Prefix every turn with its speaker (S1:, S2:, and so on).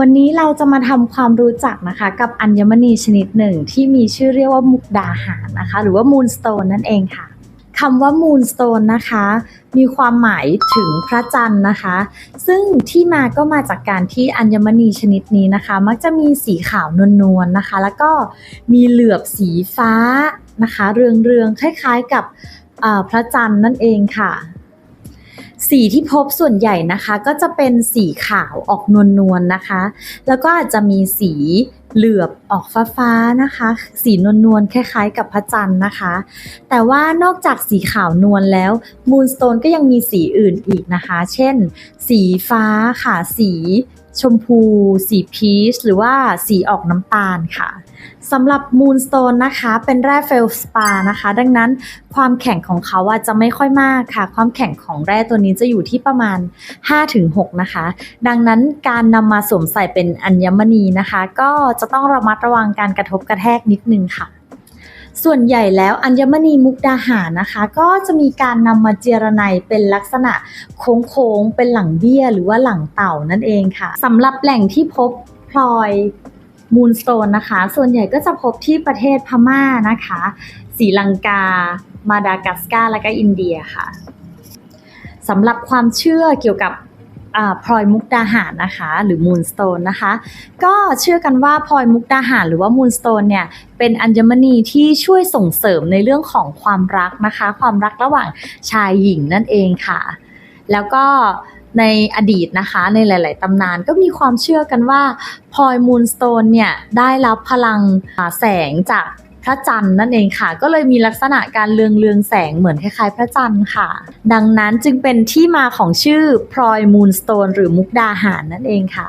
S1: วันนี้เราจะมาทำความรู้จักนะคะกับอัญมณีชนิดหนึ่งที่มีชื่อเรียกว่ามุกดาหารนะคะ หรือว่ามูนสโตนนั่นเองค่ะคำว่ามูนสโตนนะคะ มีความหมายถึงพระจันทร์นะคะ ซึ่งที่มาก็มาจากการที่อัญมณีชนิดนี้นะคะ มักจะมีสีขาวนวลๆนะคะ แล้วก็มีเหลือบสีฟ้านะคะ เรืองๆคล้ายๆกับพระจันทร์นั่นเองค่ะ สีที่พบส่วนใหญ่นะคะ ก็จะเป็นสีขาวออกนวลๆนะคะ แล้วก็อาจจะมีสีเหลือบออกฟ้าๆนะคะ สีนวลๆคล้ายๆ กับพระจันทร์นะคะ แต่ว่านอกจากสีขาวนวลแล้วมูนสโตนก็ยังมีสีอื่นอีกนะคะ เช่น สีฟ้าค่ะสี ชมพู สีพีช หรือว่าสีออกน้ำตาลค่ะสำหรับมูนสโตนนะคะ เป็นแร่เฟลสปานะคะ ดังนั้นความแข็งของเขาอะจะไม่ค่อยมากค่ะ ความแข็งของแร่ตัวนี้จะอยู่ที่ประมาณ 5-6 นะคะ ดังนั้นการนำมาสวมใส่เป็นอัญมณีนะคะ ก็จะต้องระมัดระวังการกระทบกระแทกนิดนึงค่ะ ส่วนใหญ่แล้วอัญมณีมุกดาหารนะคะ ก็จะมีการนำมาเจรไนเป็นลักษณะโค้งๆเป็นหลังเบี้ยหรือว่าหลังเต่านั่นเองค่ะสำหรับแหล่งที่พบพลอยมูนสโตนนะคะ ส่วนใหญ่ก็จะพบที่ประเทศพม่านะคะศรีลังกา มาดากัสการ์และก็อินเดียค่ะสำหรับความเชื่อเกี่ยวกับ พลอยมุกดาหารนะคะ หรือมูนสโตนนะคะ ก็เชื่อกันว่าพลอยมุกดาหารหรือว่ามูนสโตนเนี่ยเป็นอัญมณีที่ช่วยส่งเสริมในเรื่องของความรักนะคะ ความรักระหว่างชายหญิงนั่นเองค่ะ แล้วก็ในอดีตนะคะในหลาย ๆ ตำนานก็มีความเชื่อกันว่าพลอยมูนสโตนเนี่ยได้รับพลังแสงจาก พระจันทร์นั่นเองค่ะ ก็เลยมีลักษณะการเลืองเลืองแสงเหมือนคล้ายๆ พระจันทร์ค่ะ ดังนั้นจึงเป็นที่มาของชื่อพลอยมูนสโตนหรือมุกดาหารนั่นเองค่ะ